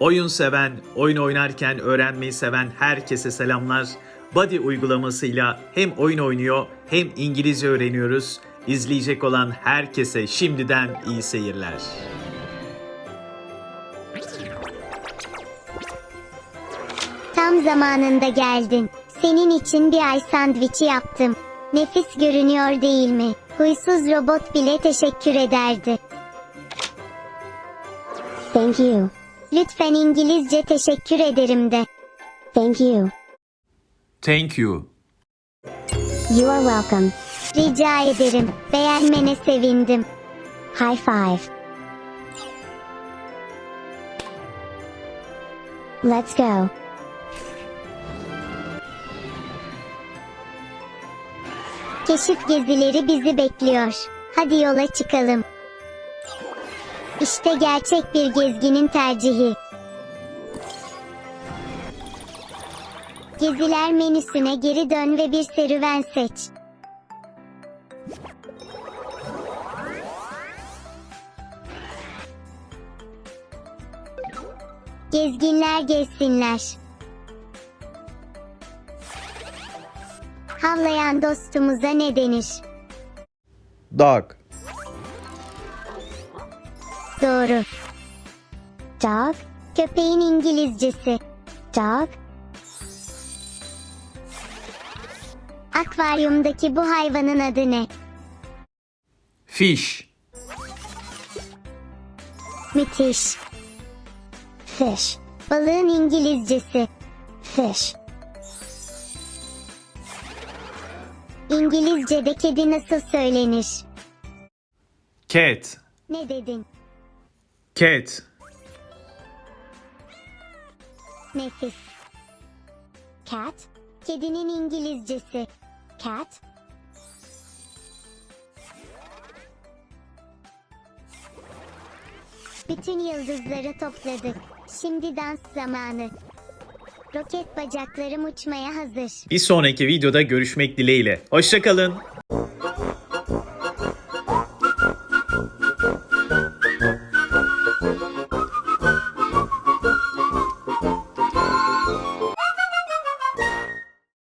Oyun seven, oyun oynarken öğrenmeyi seven herkese selamlar. Buddy uygulamasıyla hem oyun oynuyor hem İngilizce öğreniyoruz. İzleyecek olan herkese şimdiden iyi seyirler. Tam zamanında geldin. Senin için bir ay sandviçi yaptım. Nefis görünüyor değil mi? Huysuz robot bile teşekkür ederdi. Thank you. Lütfen İngilizce teşekkür ederim de. Thank you. Thank you. You are welcome. Rica ederim. Beğenmene sevindim. High five. Let's go. Keşif gezileri bizi bekliyor. Hadi yola çıkalım. İşte gerçek bir gezginin tercihi. Geziler menüsüne geri dön ve bir serüven seç. Gezginler gezsinler. Havlayan dostumuza ne denir? Dog. Doğru. Dog, köpeğin İngilizcesi. Dog. Akvaryumdaki bu hayvanın adı ne? Fish. Müthiş. Fish. Balığın İngilizcesi. Fish. İngilizce'de kedi nasıl söylenir? Cat. Ne dedin? Cat. Nefis. Cat, kedinin İngilizcesi. Cat. Bütün yıldızları topladık. Şimdi dans zamanı. Roket bacaklarım uçmaya hazır. Bir sonraki videoda görüşmek dileğiyle. Hoşçakalın.